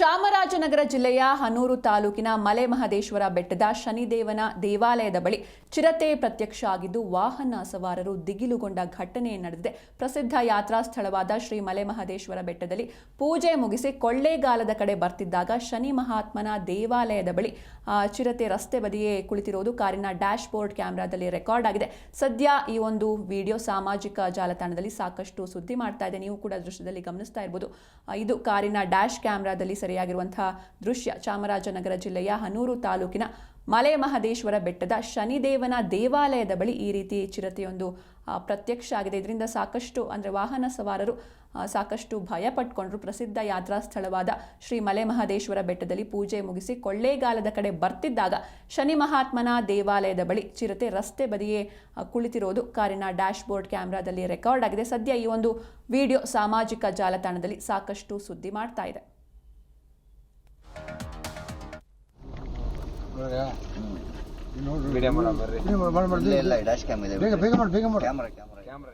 ಚಾಮರಾಜನಗರ ಜಿಲ್ಲೆಯ ಹನೂರು ತಾಲೂಕಿನ ಮಲೆ ಮಹದೇಶ್ವರ ಬೆಟ್ಟದ ಶನಿದೇವನ ದೇವಾಲಯದ ಬಳಿ ಚಿರತೆ ಪ್ರತ್ಯಕ್ಷ ಆಗಿದ್ದು ವಾಹನ ಸವಾರರು ದಿಗಿಲುಗೊಂಡ ಘಟನೆ ನಡೆದಿದೆ. ಪ್ರಸಿದ್ಧ ಯಾತ್ರಾ ಸ್ಥಳವಾದ ಶ್ರೀ ಮಲೆ ಮಹದೇಶ್ವರ ಬೆಟ್ಟದಲ್ಲಿ ಪೂಜೆ ಮುಗಿಸಿ ಕೊಳ್ಳೇಗಾಲದ ಕಡೆ ಬರ್ತಿದ್ದಾಗ ಶನಿ ಮಹಾತ್ಮನ ದೇವಾಲಯದ ಬಳಿ ಚಿರತೆ ರಸ್ತೆ ಬದಿಯೇ ಕುಳಿತಿರುವುದು ಕಾರಿನ ಡ್ಯಾಶ್ ಬೋರ್ಡ್ ಕ್ಯಾಮೆರಾದಲ್ಲಿ ರೆಕಾರ್ಡ್ ಆಗಿದೆ. ಸದ್ಯ ಈ ಒಂದು ವಿಡಿಯೋ ಸಾಮಾಜಿಕ ಜಾಲತಾಣದಲ್ಲಿ ಸಾಕಷ್ಟು ಸುದ್ದಿ ಮಾಡ್ತಾ ಇದೆ. ನೀವು ಕೂಡ ದೃಶ್ಯದಲ್ಲಿ ಗಮನಿಸ್ತಾ ಇರ್ಬೋದು. ಇದು ಕಾರಿನ ಡ್ಯಾಶ್ ಕ್ಯಾಮೆರಾದಲ್ಲಿ ಸೆರೆಯಾಗಿರುವಂತಹ ದೃಶ್ಯ ಚಾಮರಾಜನಗರ ಜಿಲ್ಲೆಯ ಹನೂರು ತಾಲೂಕಿನ ಮಲೆ ಮಹದೇಶ್ವರ ಬೆಟ್ಟದ ಶನಿದೇವನ ದೇವಾಲಯದ ಬಳಿ ಈ ರೀತಿ ಚಿರತೆಯೊಂದು ಪ್ರತ್ಯಕ್ಷ ಆಗಿದೆ. ಇದರಿಂದ ಸಾಕಷ್ಟು, ಅಂದರೆ ವಾಹನ ಸವಾರರು ಸಾಕಷ್ಟು ಭಯ ಪಟ್ಕೊಂಡ್ರು. ಪ್ರಸಿದ್ಧ ಯಾತ್ರಾ ಸ್ಥಳವಾದ ಶ್ರೀ ಮಲೆ ಮಹದೇಶ್ವರ ಬೆಟ್ಟದಲ್ಲಿ ಪೂಜೆ ಮುಗಿಸಿ ಕೊಳ್ಳೇಗಾಲದ ಕಡೆ ಬರ್ತಿದ್ದಾಗ ಶನಿ ಮಹಾತ್ಮನ ದೇವಾಲಯದ ಬಳಿ ಚಿರತೆ ರಸ್ತೆ ಬದಿಯೇ ಕುಳಿತಿರೋದು. ಕಾರಿನ ಡ್ಯಾಶ್ ಬೋರ್ಡ್ ಕ್ಯಾಮೆರಾದಲ್ಲಿ ರೆಕಾರ್ಡ್ ಆಗಿದೆ. ಸದ್ಯ ಈ ಒಂದು ವಿಡಿಯೋ ಸಾಮಾಜಿಕ ಜಾಲತಾಣದಲ್ಲಿ ಸಾಕಷ್ಟು ಸುದ್ದಿ ಮಾಡ್ತಾ ಇದೆ. ವಿಡಿಯೋ ಮಾಡೋ ಬರ್ರಿ ಇಲ್ಲ ಡ್ಯಾಶ್ ಕ್ಯಾಮ್ ಇದೆ ಬೇಗ ಬೇಗ ಮಾಡಿ ಬೇಗ ಮಾಡಿ. Camera camera camera